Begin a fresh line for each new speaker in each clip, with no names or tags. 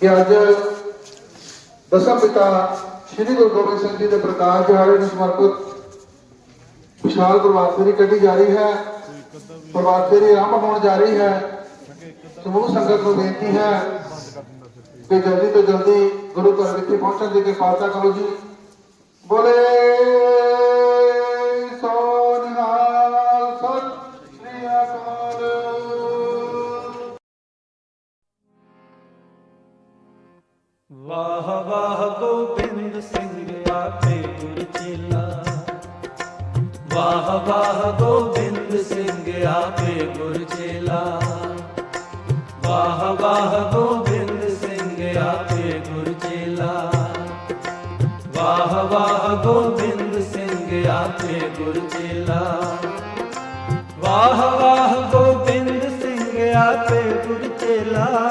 ਕਿ ਅੱਜ ਦਸਾਂ ਪਿਤਾ ਸ੍ਰੀ ਗੁਰੂ ਗੋਬਿੰਦ ਸਿੰਘ ਜੀ ਦੇ ਪ੍ਰਕਾਸ਼ ਦਿਹਾੜੇ ਨੂੰ ਸਮਰਪਿਤ ਵਿਸ਼ਾਲ ਪ੍ਰਭਾਤ ਫੇਰੀ ਕੱਢੀ ਜਾ ਰਹੀ ਹੈ। ਪ੍ਰਭਾਤ ਫੇਰੀ ਆਰੰਭ ਹੋਣ ਜਾ ਰਹੀ ਹੈ। ਸਮੂਹ ਸੰਗਤ ਨੂੰ ਬੇਨਤੀ ਹੈ ਕਿ ਜਲਦੀ ਤੋਂ ਜਲਦੀ ਗੁਰੂ ਘਰ ਵਿਖੇ ਪਹੁੰਚਣ ਦੀ ਕਿਰਪਾਲਤਾ ਕਰੋ ਜੀ। ਬੋਲੇ
ਵਾਹ ਵਾਹ, ਗੋਬਿੰਦ ਸਿੰਘ ਆਪੇ ਗੁਰ ਚੇਲਾ ਵਾਹ ਵਾਹ, ਗੋਬਿੰਦ ਸਿੰਘ ਆਪੇ ਗੁਰ ਚੇਲਾ। ਵਾਹ ਵਾਹ, ਗੋਬਿੰਦ ਸਿੰਘ ਆਪੇ ਗੁਰ ਚੇਲਾ। ਵਾਹ ਵਾਹ, ਗੋਬਿੰਦ ਸਿੰਘ ਆਪੇ ਗੁਰ ਚੇਲਾ। ਵਾਹ ਵਾਹ, ਗੋਬਿੰਦ ਸਿੰਘ ਆਪੇ ਗੁਰ ਚੇਲਾ।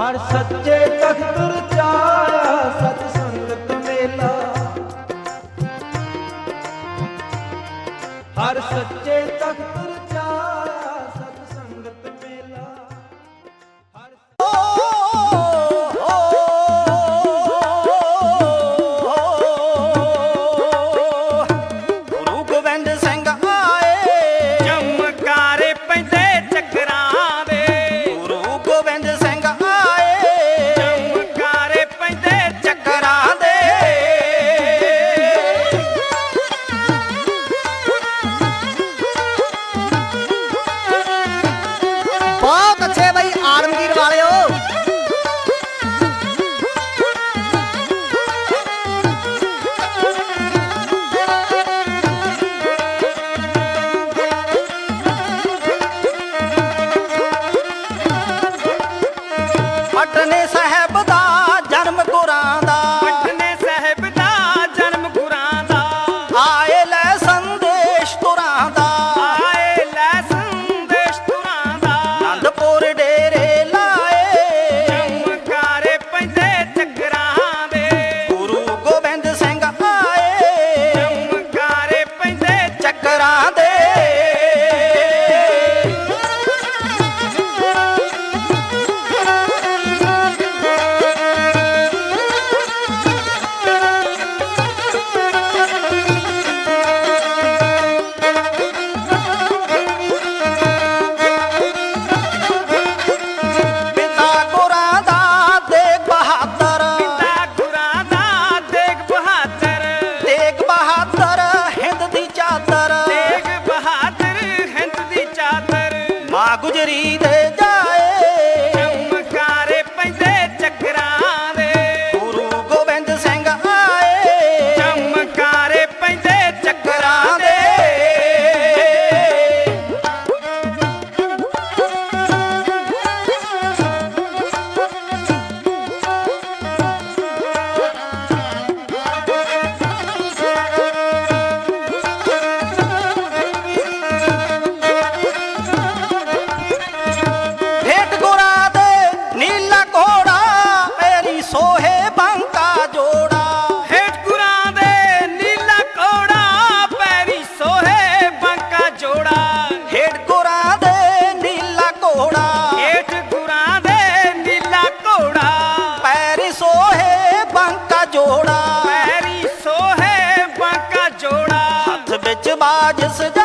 ਹਰ ਸੱਚੇ ਤਖਤ ਰਚਾਇਆ ਸਤ ਸੰਗਤ ਮੇਲਾ। ਹਰ ਸੱਚੇ
আমাদেরই
समाज से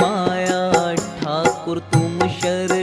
माया ठाकुर तुम शरणाई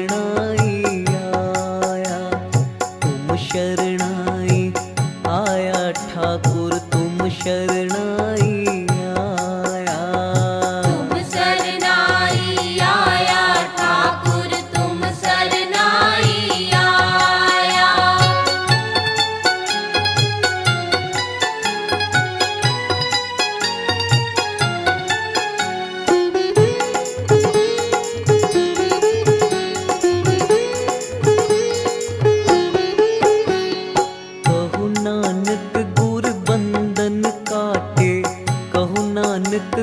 ਕਹੋ
ਨਾਨਕ ਗੁਰ ਬੰਦਨ ਕਾਟੇ ਕਹੋ ਨਾਨਕ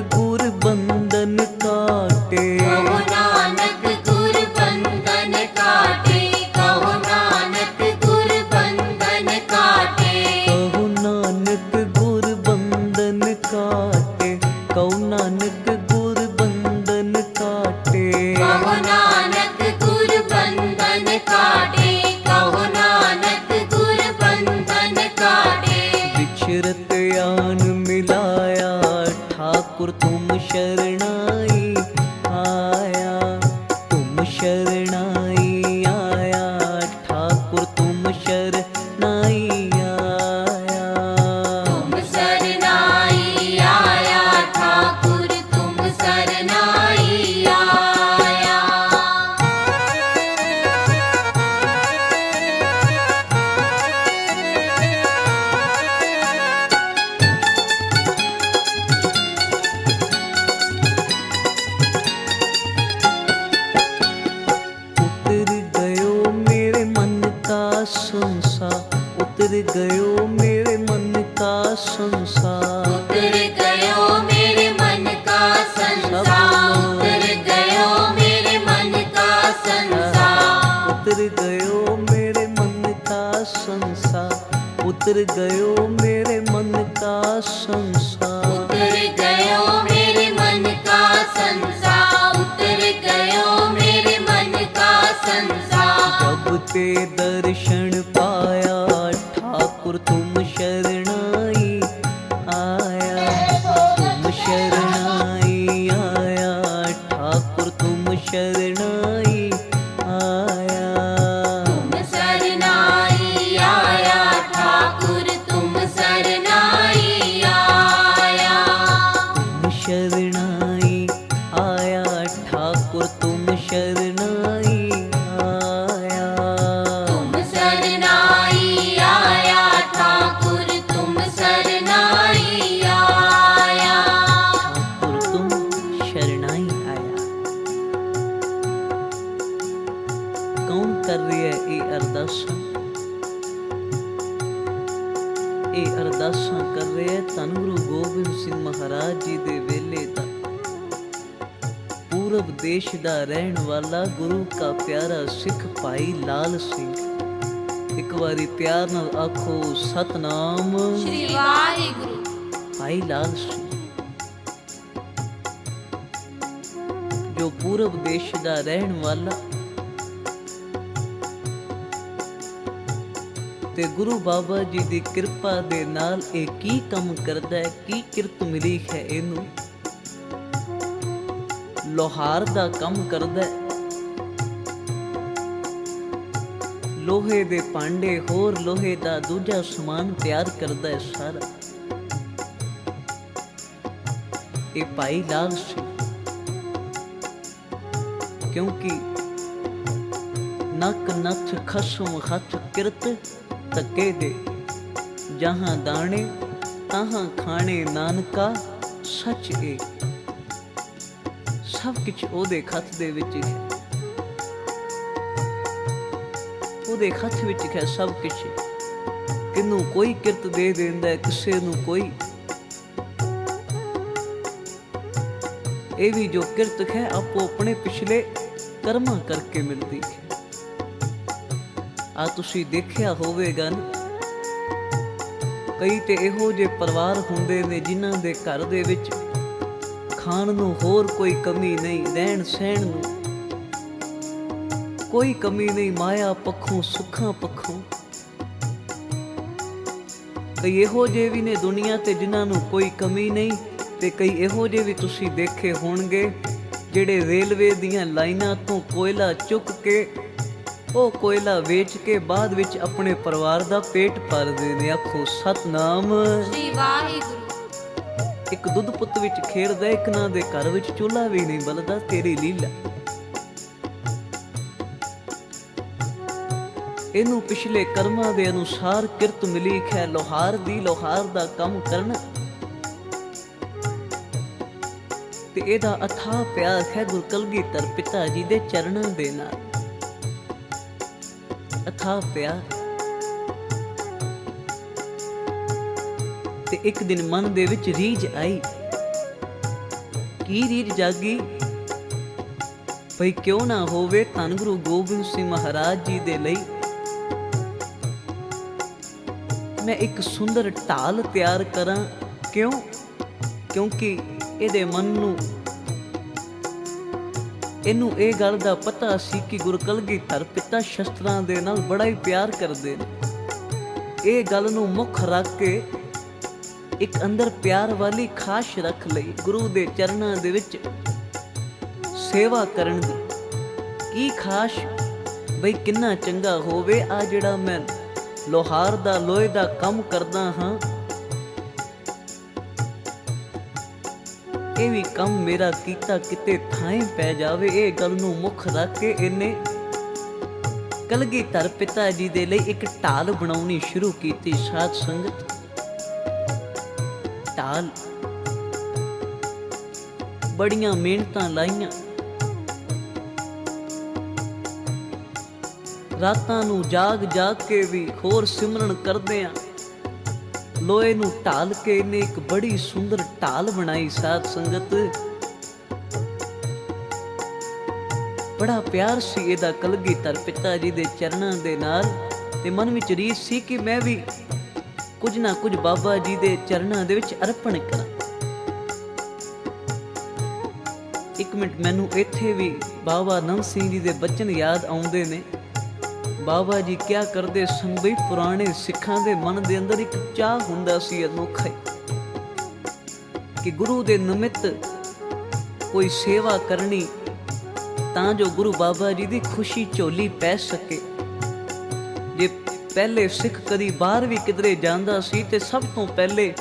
Because
उतर गयो मेरे मन का संसार उतर गयो ਧੰਨ ਗੋਬਿੰਦ ਸਿੰਘ ਮਹਾਰਾਜ ਜੀ ਦੇ ਵੇਲੇ ਤਾਂ ਪੂਰਬ ਦੇਸ਼ ਦਾ ਰਹਿਣ ਵਾਲਾ ਗੁਰੂ ਕਾ ਪਿਆਰਾ ਸਿੱਖ ਭਾਈ ਲਾਲ ਸਿੰਘ। ਇੱਕ ਵਾਰੀ ਪਿਆਰ ਨਾਲ ਆਖੋ ਸਤਨਾਮ।
ਸ੍ਰੀ ਵਾਹਿਗੁਰੂ।
ਭਾਈ ਲਾਲ ਸਿੰਘ। ਜੋ ਪੂਰਬ ਦੇਸ਼ ਦਾ ਰਹਿਣ ਵਾਲਾ ਤੇ ਗੁਰੂ ਬਾਬਾ ਜੀ ਦੀ ਕਿਰਪਾ ਦੇ ਨਾਲ ਇਹ ਕੀ ਕੰਮ ਕਰਦਾ ਹੈ? ਕੀ ਕਿਰਤ ਮਿਲੀ ਹੈ ਇਹਨੂੰ? ਲੋਹਾਰ ਦਾ ਕੰਮ ਕਰਦਾ ਹੈ। ਲੋਹੇ ਦੇ ਭਾਂਡੇ, ਹੋਰ ਲੋਹੇ ਦਾ ਦੂਜਾ ਸਮਾਨ ਤਿਆਰ ਕਰਦਾ ਹੈ ਸਾਰਾ। ਇਹ ਭਾਈ ਲਾਲ ਸੀ। ਕਿਉਂਕਿ ਨਕ ਨਥ ਖਸਮ ਖਤ ਕਿਰਤ ਧੱਕੇ ਦੇ। ਜਹਾਂ ਦਾਣੇ, ਤਹਾਂ ਖਾਣੇ, ਨਾਨਕਾ, ਸੱਚ ਏ। ਸਭ ਕੁਝ ਉਹਦੇ ਖਤ ਦੇ ਵਿੱਚ ਹੈ। ਉਹਦੇ ਖਤ ਵਿੱਚ ਹੈ ਸਭ ਕੁਝ ਕਿਨੂੰ ਕੋਈ ਕਿਰਤ ਦੇ ਦਿੰਦਾ ਕਿਸੇ ਨੂੰ ਕੋਈ। ਇਹ ਵੀ ਜੋ ਕਿਰਤ ਹੈ, ਆਪੋ ਆਪਣੇ ਪਿਛਲੇ ਕਰਮਾਂ ਕਰਕੇ ਮਿਲਦੀ ਹੈ। ਆ ਤੁਸੀਂ ਦੇਖਿਆ ਹੋਵੇਗਾ ਨਾ। ਕਈ ਤੇ ਇਹੋ ਜਿਹੇ ਪਰਿਵਾਰ ਹੁੰਦੇ ਨੇ ਜਿਨ੍ਹਾਂ ਦੇ ਘਰ ਦੇ ਵਿੱਚ ਖਾਣ ਨੂੰ ਹੋਰ ਕੋਈ ਕਮੀ ਨਹੀਂ, ਰਹਿਣ ਸਹਿਣ ਨੂੰ ਕੋਈ ਕਮੀ ਨਹੀਂ, ਮਾਇਆ ਪੱਖੋਂ, ਸੁੱਖਾਂ ਪੱਖੋਂ। ਕਈ ਇਹੋ ਜਿਹੇ ਵੀ ਨੇ ਦੁਨੀਆ ਤੇ ਜਿਨ੍ਹਾਂ ਨੂੰ ਕੋਈ ਕਮੀ ਨਹੀਂ ਤੇ ਕਈ ਇਹੋ ਜਿਹੇ ਵੀ ਤੁਸੀਂ ਦੇਖੇ ਹੋਣਗੇ, ਜਿਹੜੇ ਰੇਲਵੇ ਦੀਆਂ ਲਾਈਨਾਂ ਤੋਂ ਕੋਇਲਾ ਚੁੱਕ ਕੇ ਉਹ ਕੋਇਲਾ ਵੇਚ ਕੇ ਬਾਅਦ ਵਿੱਚ ਆਪਣੇ ਪਰਿਵਾਰ ਦਾ ਪੇਟ ਭਰਦੇ ਨੇ ਆਖੋ ਸਤਨਾਮ।
ਸ੍ਰੀ ਵਾਹਿਗੁਰੂ।
ਇੱਕ ਦੁੱਧ ਪੁੱਤ ਵਿੱਚ ਖੇਡਦਾ ਇੱਕ ਨਾ ਦੇ ਘਰ ਵਿੱਚ ਚੁੱਲ੍ਹਾ ਵੀ ਨਹੀਂ ਬਲਦਾ ਤੇਰੀ ਲੀਲਾ। ਇਹਨੂੰ ਪਿਛਲੇ ਕਰਮਾਂ ਦੇ ਅਨੁਸਾਰ ਕਿਰਤ ਮਿਲੀ ਹੈ ਲੋਹਾਰ ਦੀ ਲੋਹਾਰ ਦਾ ਕੰਮ ਕਰਨਾ। ਤੇ ਇਹਦਾ ਅਥਾਹ ਪਿਆਰ ਹੈ ਗੁਰ ਕਲਗੀਧਰ ਪਿਤਾ ਜੀ ਦੇ ਚਰਨਾਂ ਦੇ ਨਾਲ। ਅਥਾਹ ਪਿਆਰ ਤੇ ਇੱਕ ਦਿਨ ਮਨ ਦੇ ਵਿੱਚ ਰੀਝ ਆਈ। ਕੀ ਰੀਝ ਜਾਗੀ? ਭਈ ਕਿਉਂ ਨਾ ਹੋਵੇ ਧੰਨ ਗੁਰੂ ਗੋਬਿੰਦ ਸਿੰਘ ਮਹਾਰਾਜ ਜੀ ਦੇ ਲਈ। ਮੈਂ ਇੱਕ ਸੁੰਦਰ ਢਾਲ ਤਿਆਰ ਕਰਾਂ। ਕਿਉਂ? ਕਿਉਂਕਿ ਇਹਦੇ ਮਨ ਨੂੰ ਇਹਨੂੰ ਇਹ ਗੱਲ ਦਾ ਪਤਾ ਸੀ ਕਿ ਗੁਰੂ ਕਲਗੀਧਰ ਪਿਤਾ ਸ਼ਸਤਰਾਂ ਦੇ ਨਾਲ ਬੜਾ ਹੀ ਪਿਆਰ ਕਰਦੇ ਨੇ। ਇਹ ਗੱਲ ਨੂੰ ਮੁੱਖ ਰੱਖ ਕੇ ਇੱਕ ਅੰਦਰ ਪਿਆਰ ਵਾਲੀ ਖਾਸ਼ ਰੱਖ ਲਈ ਗੁਰੂ ਦੇ ਚਰਨਾਂ ਦੇ ਵਿੱਚ ਸੇਵਾ ਕਰਨ ਦੀ। ਕੀ ਖਾਸ਼? ਬਈ ਕਿੰਨਾ ਚੰਗਾ ਹੋਵੇ ਆ ਜਿਹੜਾ ਮੈਂ ਲੋਹਾਰ ਦਾ ਲੋਹੇ ਦਾ ਕੰਮ ਕਰਦਾ ਹਾਂ। ਇਹ ਵੀ ਕੰਮ ਮੇਰਾ ਕੀਤਾ ਕਿਤੇ ਥਾਂ ਪੈ ਜਾਵੇ, ਇਹ ਗੱਲ ਨੂੰ ਮੁੱਖ ਰੱਖ ਕੇ ਇਹਨੇ ਕਲਗੀਧਰ ਪਿਤਾ ਜੀ ਦੇ ਲਈ ਇੱਕ ਢਾਲ ਬਣਾਉਣੀ ਸ਼ੁਰੂ ਕੀਤੀ, ਸਾਧ ਸੰਗਤ। ਢਾਲ। ਬੜੀਆਂ ਮਿਹਨਤਾਂ ਲਾਈਆਂ। ਰਾਤਾਂ ਨੂੰ ਜਾਗ ਜਾਗ ਕੇ ਵੀ ਹੋਰ ਸਿਮਰਨ ਕਰਦੇ ਆ। ਲੋਹੇ ਨੂੰ ਢਾਲ ਕੇ ਇਹਨੇ ਇੱਕ ਬੜੀ ਸੁੰਦਰ ਢਾਲ ਬਣਾਈ ਸਾਧ ਸੰਗਤ। ਬੜਾ ਪਿਆਰ ਸੀ ਇਹਦਾ ਕਲਗੀਧਰ ਪਿਤਾ ਜੀ ਦੇ ਚਰਨਾਂ ਦੇ ਨਾਲ ਤੇ ਮਨ ਵਿੱਚ ਰੀਸ ਸੀ ਕਿ ਮੈਂ ਵੀ ਕੁਝ ਨਾ ਕੁਝ ਬਾਬਾ ਜੀ ਦੇ ਚਰਨਾਂ ਦੇ ਵਿੱਚ ਅਰਪਣ ਕਰਾਂ। ਇੱਕ ਮਿੰਟ, ਮੈਨੂੰ ਇੱਥੇ ਵੀ ਬਾਬਾ ਨੰਦ ਸਿੰਘ ਜੀ ਦੇ ਬਚਨ ਯਾਦ ਆਉਂਦੇ ਨੇ। ਬਾਬਾ ਜੀ ਕਿਆ ਕਰਦੇ ਸਨ ਬਈ? ਪੁਰਾਣੇ ਸਿੱਖਾਂ ਦੇ ਮਨ ਦੇ ਅੰਦਰ ਇੱਕ ਚਾਹ ਹੁੰਦਾ ਸੀ ਅਨੋਖਾ ਕਿ ਗੁਰੂ ਦੇ ਨਿਮਿਤ ਕੋਈ ਸੇਵਾ ਕਰਨੀ, ਤਾਂ ਜੋ ਗੁਰੂ ਬਾਬਾ ਜੀ ਦੀ ਖੁਸ਼ੀ ਝੋਲੀ ਪੈ ਸਕੇ। ਜੇ ਪਹਿਲੇ ਸਿੱਖ ਕਦੀ ਬਾਹਰ ਵੀ ਕਿਧਰੇ ਜਾਂਦਾ ਸੀ, ਤੇ ਸਭ ਤੋਂ ਪਹਿਲੇ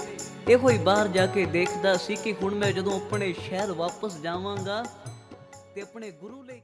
ਇਹੋ ਹੀ ਬਾਹਰ ਜਾ ਕੇ ਦੇਖਦਾ ਸੀ ਕਿ ਹੁਣ ਮੈਂ ਜਦੋਂ ਆਪਣੇ ਸ਼ਹਿਰ ਵਾਪਸ ਜਾਵਾਂਗਾ, ਤੇ ਆਪਣੇ ਗੁਰੂ ਲਈ